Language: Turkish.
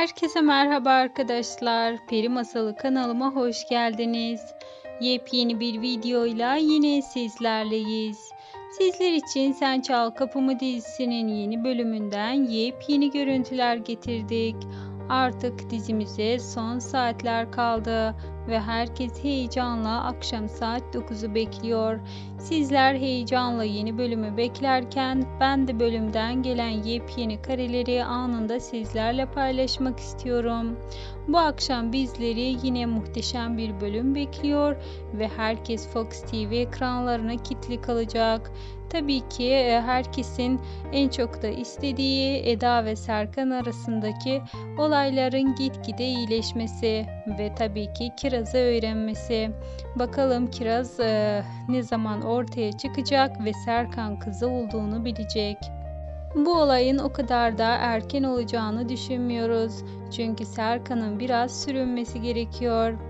Herkese merhaba arkadaşlar. Peri Masalı kanalıma hoş geldiniz. Yepyeni bir videoyla yine sizlerleyiz. Sizler için Sen Çal Kapımı dizisinin yeni bölümünden yepyeni görüntüler getirdik. Artık dizimize son saatler kaldı ve herkes heyecanla akşam saat 9'u bekliyor. Sizler heyecanla yeni bölümü beklerken ben de bölümden gelen yepyeni kareleri anında sizlerle paylaşmak istiyorum. Bu akşam bizleri yine muhteşem bir bölüm bekliyor ve herkes Fox TV ekranlarına kilitli kalacak. Tabii ki e, herkesin en çok da istediği Eda ve Serkan arasındaki olayların gitgide iyileşmesi ve tabii ki Kiraz'ı öğrenmesi. Bakalım Kiraz e, ne zaman ortaya çıkacak ve Serkan kızı olduğunu bilecek. Bu olayın o kadar da erken olacağını düşünmüyoruz. Çünkü Serkan'ın biraz sürünmesi gerekiyor.